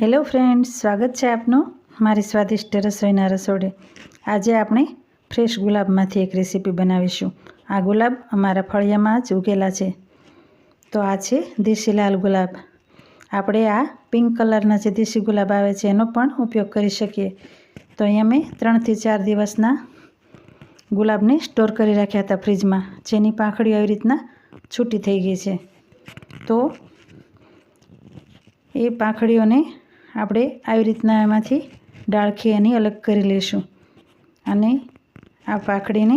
Hello friends, સ્વાગત છે આપનું મારી સ્વાદિષ્ટ રસોઈના રસોડે. આજે આપણે ફ્રેશ ગુલાબમાંથી એક રેસીપી બનાવીશું. આ ગુલાબ અમારા ફળિયામાં જ ઉગેલા છે. તો આ છે દેશી લાલ ગુલાબ. આપણે આ પિંક કલરના જે દેશી ગુલાબ આવે છે, એનો પણ ઉપયોગ કરી શકીએ. તો અહીંયા મેં ત્રણથી ચાર દિવસના ગુલાબને સ્ટોર કરી રાખ્યા હતા ફ્રીજમાં. જેની પાંખડીઓ આવી રીતના છૂટી થઈ ગઈ છે. તો એ પાંખડીઓને આપણે આવી રીતના એમાંથી ડાળખી એની અલગ કરી લઈશું. અને આ પાકડીને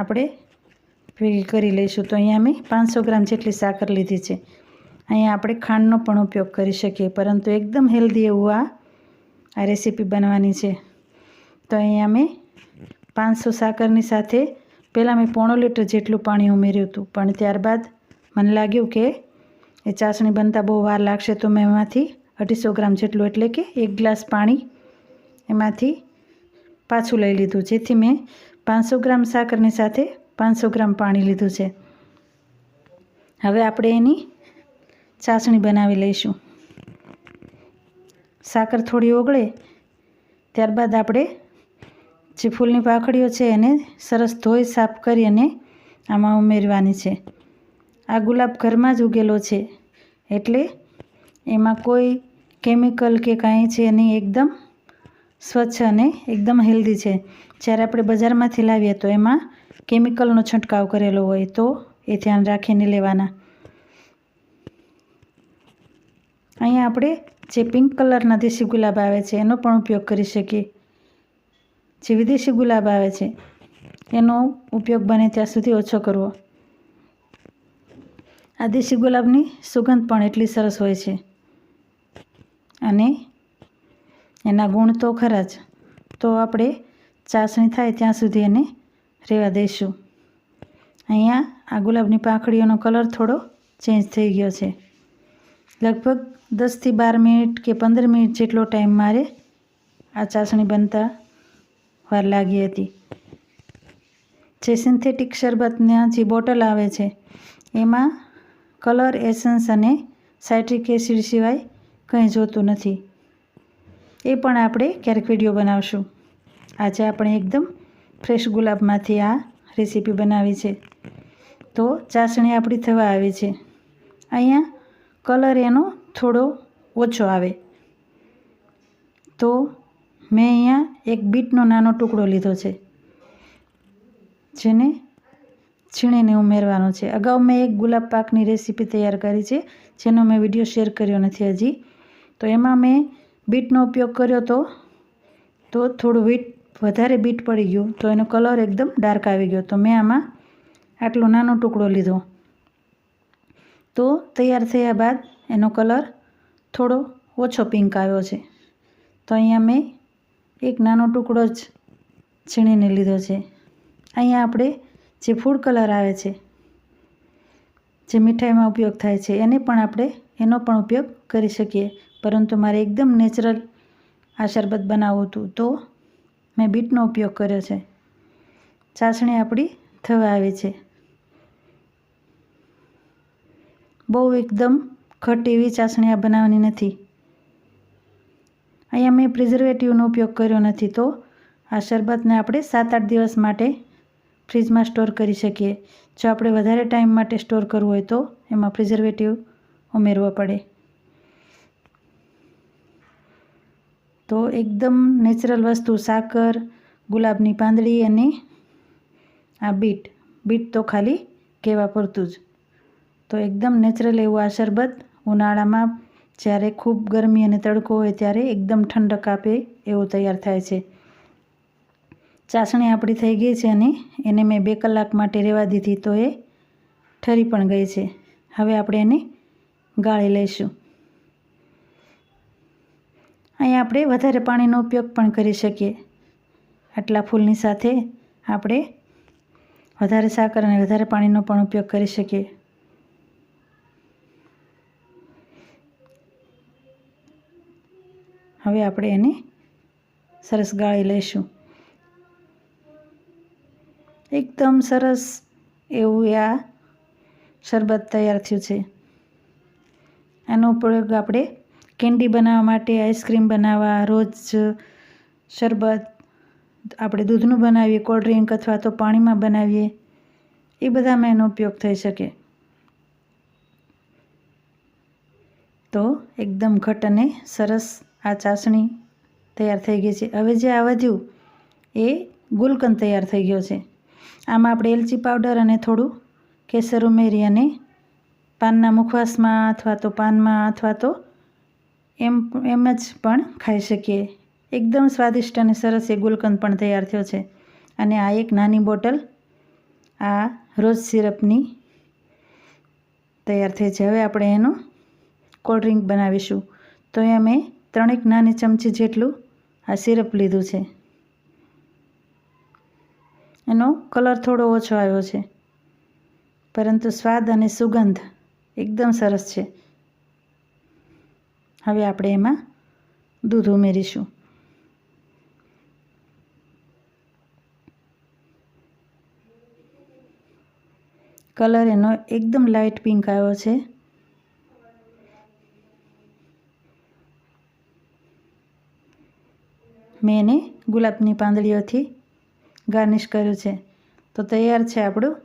આપણે ભેગી કરી લઈશું. તો અહીંયા મેં પાંચસો ગ્રામ જેટલી સાકર લીધી છે. અહીંયા આપણે ખાંડનો પણ ઉપયોગ કરી શકીએ, પરંતુ એકદમ હેલ્ધી એવું આ આ રેસીપી બનવાની છે. તો અહીંયા મેં પાંચસો સાકરની સાથે પહેલાં મેં પોણો લીટર જેટલું પાણી ઉમેર્યું હતું, પણ ત્યારબાદ મને લાગ્યું કે એ ચાસણી બનતા બહુ વાર લાગશે, તો મેં એમાંથી અઢીસો ગ્રામ જેટલું એટલે કે એક ગ્લાસ પાણી એમાંથી પાછું લઈ લીધું જેથી મેં પાંચસો ગ્રામ સાકરની સાથે પાંચસો ગ્રામ પાણી લીધું છે. હવે આપણે એની ચાસણી બનાવી લઈશું. સાકર થોડી ઓગળે, ત્યારબાદ આપણે જે ફૂલની પાંખડીઓ છે એને સરસ ધોઈ, સાફ કરી અને આમાં ઉમેરવાની છે. આ ગુલાબ ઘરમાં જ ઉગેલો છે. એટલે એમાં કોઈ કેમિકલ કે કાંઈ છે નહીં, એકદમ સ્વચ્છ અને એકદમ હેલ્ધી છે. જ્યારે આપણે બજારમાંથી લાવીએ તો એમાં કેમિકલનો છંટકાવ કરેલો હોય તો એ ધ્યાન રાખીને લેવાના. અહીંયા આપણે જે પિંક કલરના દેશી ગુલાબ આવે છે, એનો પણ ઉપયોગ કરી શકીએ. જે વિદેશી ગુલાબ આવે છે, એનો ઉપયોગ બને ત્યાં સુધી ઓછો કરવો. આ દેશી ગુલાબની સુગંધ પણ એટલી સરસ હોય છે. અને એના ગુણ તો ખરા જ. તો આપણે ચાસણી થાય ત્યાં સુધી એને રહેવા દઈશું અહીંયા આ ગુલાબની પાંખડીઓનો કલર થોડો ચેન્જ થઈ ગયો છે. લગભગ દસથી બાર મિનિટ કે પંદર મિનિટ જેટલો ટાઈમ મારે આ ચાસણી બનતા વાર લાગી હતી. જે સિન્થેટિક શરબતના જે બોટલ આવે છે, એમાં કલર, એસન્સ અને સાઇટ્રિક એસિડ સિવાય કંઈ જોતું નથી. એ પણ આપણે ક્યારેક વીડિયો બનાવશું. આજે આપણે એકદમ ફ્રેશ ગુલાબમાંથી આ રેસીપી બનાવી છે. તો ચાસણી આપણી થવા આવી છે. અહીંયા કલર એનો થોડો ઓછો આવે. તો મેં અહીંયા એક બીટનો નાનો ટુકડો લીધો છે. જેને છીણીને ઉમેરવાનો છે. અગાઉ મેં એક ગુલાબ પાકની રેસીપી તૈયાર કરી છે. જેનો મેં વીડિયો શેર કર્યો નથી હજી. તો એમાં મેં બીટનો ઉપયોગ કર્યો તો તો થોડું બીટ વધારે બીટ પડી ગયું, તો એનો કલર એકદમ ડાર્ક આવી ગયો. તો મેં આમાં આટલો નાનો ટુકડો લીધો. તો તૈયાર થયા બાદ એનો કલર થોડો ઓછો પિંક આવ્યો છે. તો અહીંયા મેં એક નાનો ટુકડો જ છીણીને લીધો છે. અહીંયા આપણે જે ફૂડ કલર આવે છે, જે મીઠાઈમાં ઉપયોગ થાય છે, એને પણ આપણે એનો પણ ઉપયોગ કરી શકીએ. પરંતુ મારે એકદમ નેચરલ આ શરબત બનાવવું હતું, તો મેં બીટનો ઉપયોગ કર્યો છે. ચાસણી આપણી થવા આવી છે. બહુ એકદમ ખટ એવી ચાસણી આ બનાવવાની નથી. અહીંયા મેં પ્રિઝર્વેટિવનો ઉપયોગ કર્યો નથી, તો આ શરબતને આપણે સાત આઠ દિવસ માટે ફ્રીજમાં સ્ટોર કરી શકીએ. જો આપણે વધારે ટાઈમ માટે સ્ટોર કરવું હોય, તો એમાં પ્રિઝર્વેટિવ ઉમેરવો પડે. તો એકદમ નેચરલ વસ્તુ, સાકર, ગુલાબની પાંદડી અને આ બીટ. બીટ તો ખાલી કહેવા પૂરતું જ. તો એકદમ નેચરલ એવું આ શરબત ઉનાળામાં જ્યારે ખૂબ ગરમી અને તડકો હોય ત્યારે એકદમ ઠંડક આપે એવું તૈયાર થાય છે. ચાસણી આપણી થઈ ગઈ છે અને એને મેં બે કલાક માટે રહેવા દીધી તો એ ઠરી પણ ગઈ છે. હવે આપણે એને ગાળી લઈશું. અહીંયા આપણે વધારે પાણીનો ઉપયોગ પણ કરી શકીએ. આટલા ફૂલની સાથે આપણે વધારે સાકર અને વધારે પાણીનો પણ ઉપયોગ કરી શકીએ. હવે આપણે એને સરસ ગાળી લઈશું. એકદમ સરસ એવું આ શરબત તૈયાર થયું છે. એનો ઉપયોગ આપણે કેન્ડી બનાવવા માટે, આઈસ્ક્રીમ બનાવવા, રોજ શરબત, આપણે દૂધનું બનાવીએ, કોલ્ડ ડ્રિંક અથવા તો પાણીમાં બનાવીએ, એ બધામાં એનો ઉપયોગ થઈ શકે. તો એકદમ ઘટ અને સરસ આ ચાસણી તૈયાર થઈ ગઈ છે. હવે જે આ વધ્યું, એ ગુલકંદ તૈયાર થઈ ગયો છે. આમાં આપણે એલચી પાવડર અને થોડું કેસર ઉમેરી અને પાનના મુખવાસમાં અથવા તો પાનમાં અથવા તો એમ એમ જ પણ ખાઈ શકીએ. એકદમ સ્વાદિષ્ટ અને સરસ એ ગુલકંદ પણ તૈયાર થયો છે. અને આ એક નાની બોટલ આ રોજ સિરપની તૈયાર થઈ છે. હવે આપણે એનું કોલ્ડ ડ્રિંક બનાવીશું. તો અહીંયા મેં ત્રણેક નાની ચમચી જેટલું આ સિરપ લીધું છે. એનો કલર થોડો ઓછો આવ્યો છે. પરંતુ સ્વાદ અને સુગંધ એકદમ સરસ છે. હવે આપણે એમાં દૂધ ઉમેરીશું. કલર એનો એકદમ લાઇટ પિંક આવ્યો છે. મેં એને ગુલાબની પાંદડીઓથી ગાર્નિશ કર્યું છે. તો તૈયાર છે આપણું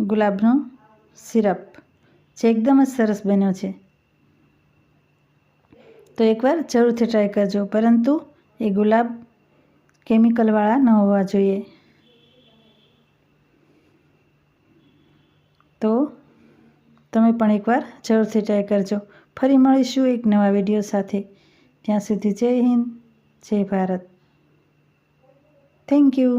ગુલાબનું સિરપ. જે એકદમ જ સરસ બન્યો છે. તો એકવાર જરૂરથી ટ્રાય કરજો, પરંતુ એ ગુલાબ કેમિકલવાળા ન હોવા જોઈએ. તો તમે પણ એકવાર જરૂરથી ટ્રાય કરજો. ફરી મળીશું એક નવા વીડિયો સાથે. ત્યાં સુધી જય હિન્દ, જય ભારત. Thank you